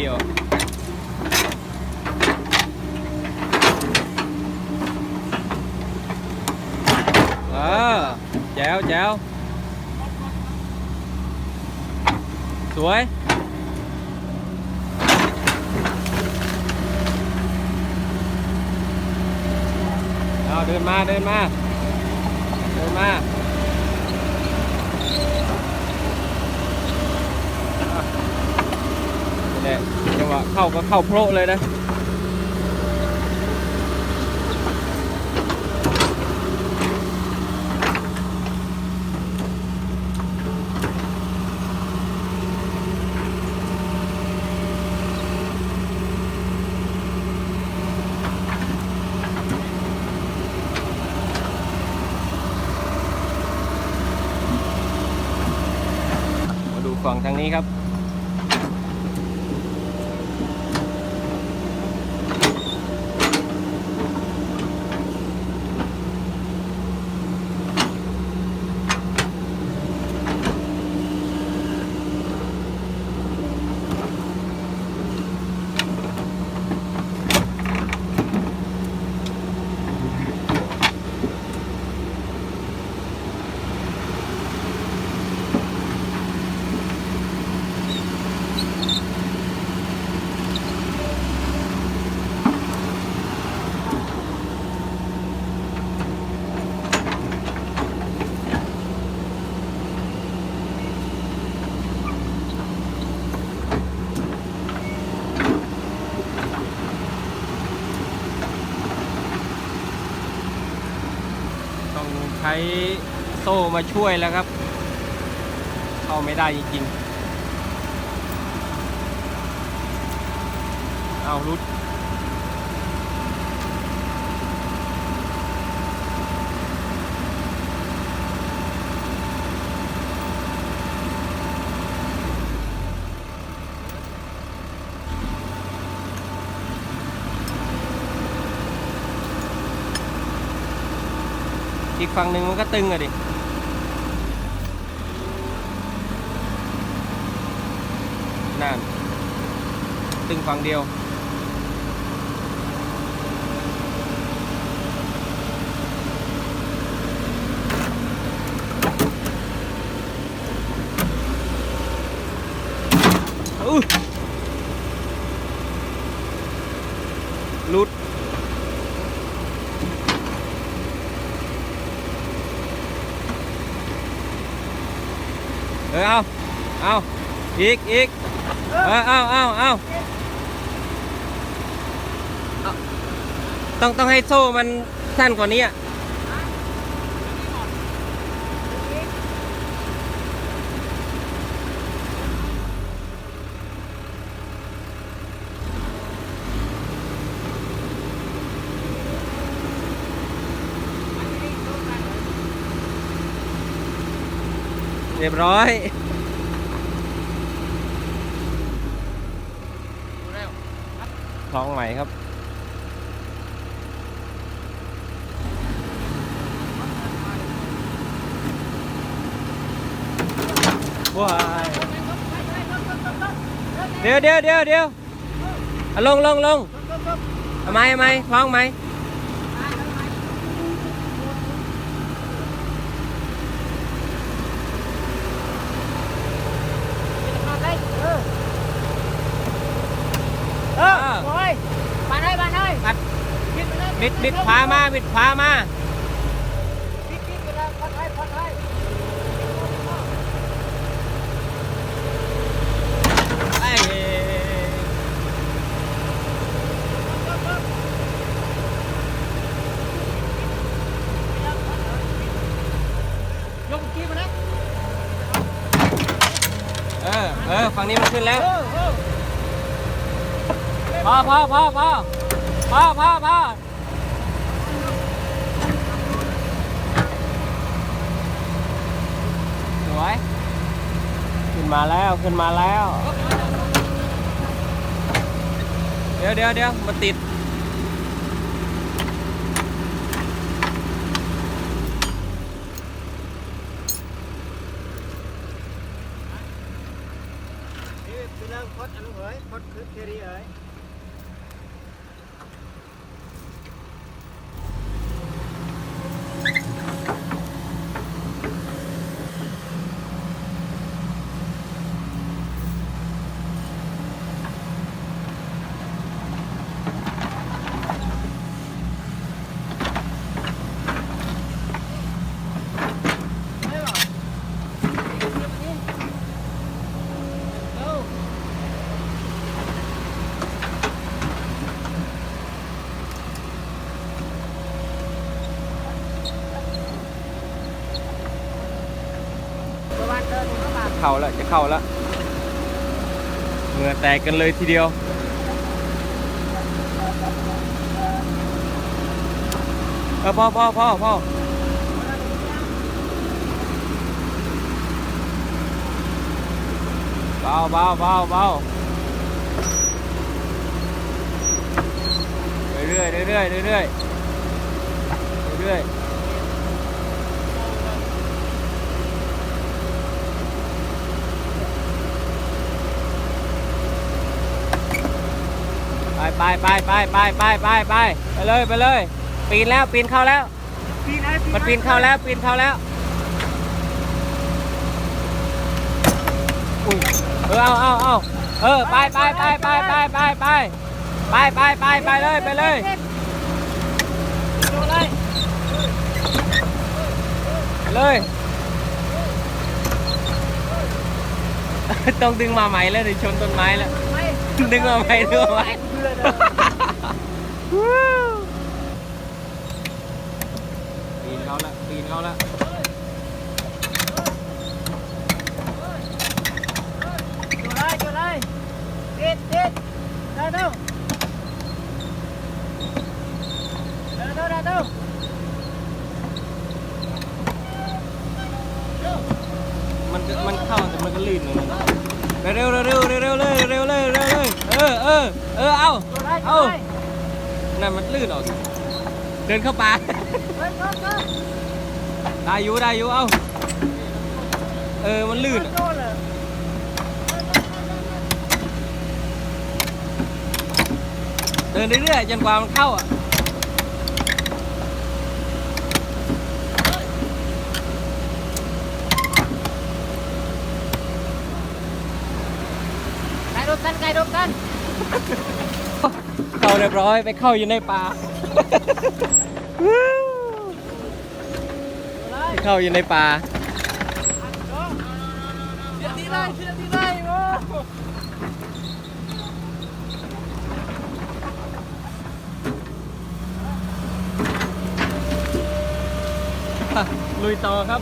ดียวเออแจ๋วแจ๋วสวยเอาเดินมาเดินมาเดินมา เนี่ยจังหวะเข้าก็เข้าโพะเลยนะมาดูฝั่งทางนี้ครับ โซ่มาช่วยแล้วครับ เข้าไม่ได้จริงๆ เอารุด อีกฝั่งหนึ่งมันก็ตึงอะดินั่นตึงฝั่งเดียวอู้หลุด เออเอาเอา อีกอีกเอาเอาเอาเอาต้องต้องให้โซ่มันสั้นกว่านี้อะเรียบร้อย ลองใหม่ครับว้ายเดี๋ยวเดี๋ยวเดี๋ยวเดี๋ยวลงลงลงทำไมทำไมคล้องไหมเออ โอ้ยบานเอ้ยบานเอ้ย ปัด บิดไปเลยบิดบิดขวามาบิดขวามาบิดบิดไปเลยพอดให้พอดให้ไอ้ยกกี้มานะเออเออฝั่งนี้มันขึ้นแล้วเออเออพอพอพอพอพอพอพอสวย ขึ้ นมาแล้วขึ้นมาแล้ว เดี๋ยวเดี๋ยวเดี๋ยวมาติดเปเริ่มพดอันนู้นเอ้ยพดคือเครีเอ้ย ประมาณเดิน เข้าแล้วจะเข้าแล้วเหงื่อแตกกันเลยทีเดียว เออพ่อพ่อพ่อพ่อเบาเบาเบาเบาเรื่อยเรื่อยเรื่อยเรื่อยๆไป ไปไปไปไปไปไปไปไปเลยไปเลย ปีนแล้วปีนเข้าแล้ว ปีนไอ้มันปีนเข้าแล้วปีนเข้าแล้วอุ้ยเออเอาเอาเอาเออไปไปไปไปไปไปไปไปไปไปไปเลยไปเลยดูเลยไปเลยต้องดึงมาใหม่แล้วเดี๋ยวชนต้นไม้แล้วไม่ดึงมาใหม่ดึงมาใหม่เพื่อน ปีนเขาล้วปีนเขาแล้วดูเลยดูเลยติดติดเดินดูเดินดูเดินดูมันก็มันเข้าแต่มันก็ลื่นเหมือนกันเร็วเร็วเร็วเร็วเร็วเลย ออเออเออ เอาดูเลยดูเอาเลยนั่นมันลื่นออก เดินเข้าป่าเดินดูดูได้อยู่ได้อยู่เอาเออ มันลื่นอะดูเลยเดินเรื่อยๆจนกว่ามันเข้าอะไก่ดมกันไก่ดมกัน เข้าเรียบร้อยไปเข้าอยู่ในป่าเลยไปเข้าอยู่ในป่าลุยต่อครับ